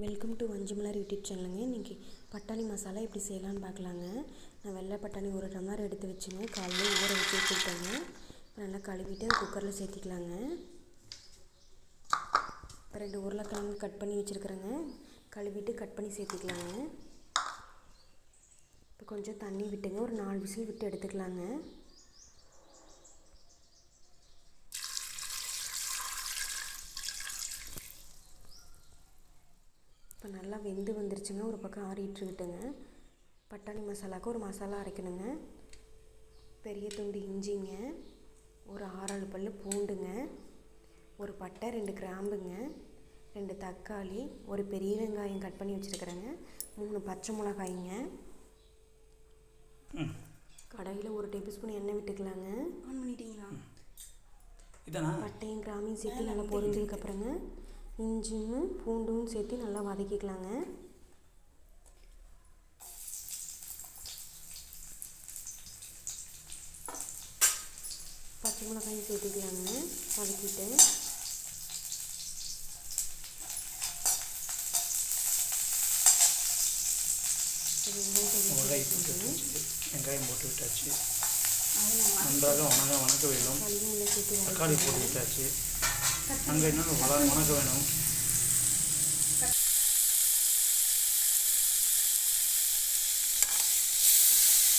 Welcome to Vanchimalar YouTube சேனலுங்க இன்றைக்கி பட்டாணி மசாலா எப்படி செய்யலான்னு பார்க்கலாங்க. நான் வெள்ளை பட்டாணி ஒரு டம்ளர் எடுத்து வச்சுங்க காலையில் ஊற வச்சு வச்சுக்கிட்டேங்க நல்லா கழுவிட்டு குக்கரில் சேர்த்திக்கலாங்க. இப்போ ரெண்டு உருளைக்கிழங்கு கட் பண்ணி வச்சுருக்குறேங்க. கழுவிட்டு கட் பண்ணி சேர்த்திக்கலாங்க. இப்போ கொஞ்சம் தண்ணி விட்டுங்க. ஒரு நாலு விசில் விட்டு எடுத்துக்கலாங்க. இப்போ நல்லா வெந்து வந்துருச்சுங்க. ஒரு பக்கம் ஆறிட்டுருக்கிட்டுங்க பட்டாணி மசாலாவுக்கு ஒரு மசாலா அரைக்கணுங்க. பெரிய துண்டு இஞ்சிங்க. ஒரு ஆறாறு பல் பூண்டுங்க. ஒரு பட்டை ரெண்டு கிராம்புங்க. ரெண்டு தக்காளி. ஒரு பெரிய வெங்காயம் கட் பண்ணி வச்சுருக்குறேங்க. மூணு பச்சை மிளகாய்ங்க. கடாயில் ஒரு டேபிள் ஸ்பூன் எண்ணெய் விட்டுக்கலாங்க. ஆன் பண்ணிட்டீங்களா? இதானா? பட்டையும் கிராமையும் சேர்த்து நல்லா பொரிஞ்சதுக்கப்புறங்க இஞ்சியும் பூண்டும் சேர்த்து நல்லா வதக்கிக்கலாங்க. பச்சை மிளகாயும் சேர்த்துக்கலாங்க வதக்கிட்டு. மிளகாய் போட்டு வெங்காயம் போட்டு விட்டாச்சு. நன்றாக வணங்க வணக்க வேண்டும். தக்காளி போட்டு விட்டாச்சு. அங்கே இன்னும் வள வணக்க வேணும்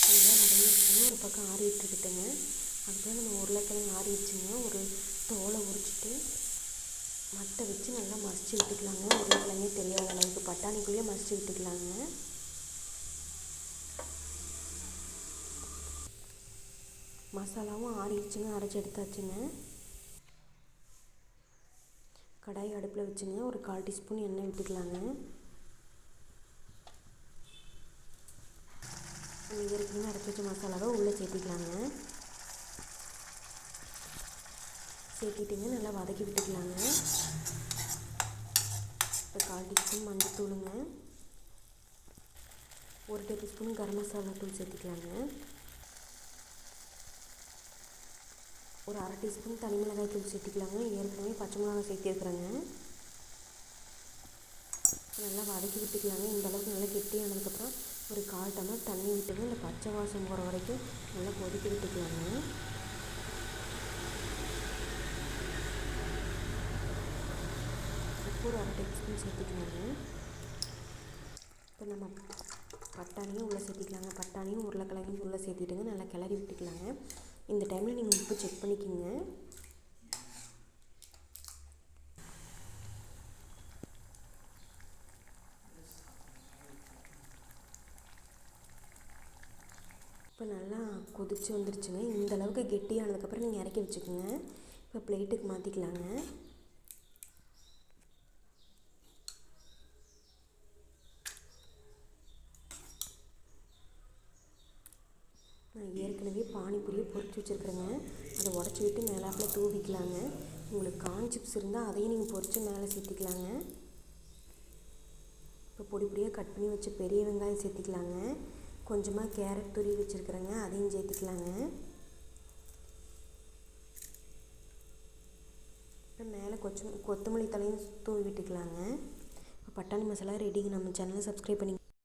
நல்லா ஒரு பக்கம் ஆறி விட்டுக்கிட்டேங்க அதுக்கப்புறம் நம்ம உருளைக்கிழங்கு ஆறிடுச்சுங்க. ஒரு தோலை உரிச்சிட்டு மட்டை வச்சு நல்லா மசிச்சு விட்டுக்கலாங்க. உருளைக்கிழங்கே தெரியாத அளவுக்கு பட்டாணிக்குள்ளேயே மசிச்சு விட்டுக்கலாங்க. மசாலாவும் ஆறிடுச்சுங்க. அரைச்சி எடுத்தாச்சுங்க. கடாய் அடுப்பில் வச்சுங்க. ஒரு கால் டீஸ்பூன் எண்ணெய் விட்டுக்கலாங்க. நம்ம ஏற்கனவே அரைச்சி வச்ச மசாலாவை உள்ளே சேர்த்திக்கலாங்க. சேர்த்திட்டுங்க நல்லா வதக்கி விட்டுக்கலாங்க. இப்போ கால் டீஸ்பூன் மஞ்சள் தூளுங்க. ஒரு டேபிள் ஸ்பூன் கரம் மசாலா தூள் சேர்த்திக்கலாங்க. ஒரு அரை டீஸ்பூன் தனி மிளகாய் தூள் சேர்த்துக்கலாங்க. ஏற்கனவே பச்சை மிளகாய் சேர்த்துருக்குறேங்க. நல்லா வதக்கி விட்டுக்கலாங்க. இந்த அளவுக்கு நல்லா கெட்டியானதுக்கப்புறம் ஒரு கால் டம்ளர் தண்ணி விட்டுங்க இந்த பச்சை வாசம் போகிற வரைக்கும் நல்லா கொதிக்க விட்டுக்கலாங்க. உப்பு ஒரு அரை டீஸ்பூன் சேர்த்துக்கலாங்க. இப்போ நம்ம பட்டாணியும் உள்ளே சேர்த்திக்கலாங்க. பட்டாணியும் உருளைக்கிழங்கையும் உள்ளே சேர்த்திட்டுங்க. நல்லா கிளறி விட்டுக்கலாங்க. இந்த டைமில் நீங்கள் உப்பு செக் பண்ணிக்கோங்க. இப்போ நல்லா கொதிச்சு வந்துருச்சுங்க. இந்த அளவுக்கு கெட்டியானதுக்கப்புறம் நீங்கள் இறக்கி வச்சுக்கோங்க. இப்போ பிளேட்டுக்கு மாற்றிக்கலாங்க ஏற்கனவே பானிபூரியை பொரிச்சு வச்சுருக்குறேங்க. அதை உடச்சி விட்டு மேலாப்பில் தூவிக்கலாங்க. உங்களுக்கு கார்ன் சிப்ஸ் இருந்தால் அதையும் நீங்கள் பொரித்து மேலே சேர்த்திக்கலாங்க. இப்போ பொடி பொடியாக கட் பண்ணி வச்ச பெரிய வெங்காயம் சேர்த்திக்கலாங்க. கொஞ்சமாக கேரட் துருவி வச்சுருக்குறேங்க. அதையும் சேர்த்திக்கலாங்க. மேலே கொச்சு கொத்தமல்லி தலையும் தூவி விட்டுக்கலாங்க. இப்போ பட்டாணி மசாலா ரெடிங்க நம்ம சேனலை சப்ஸ்கிரைப் பண்ணிங்க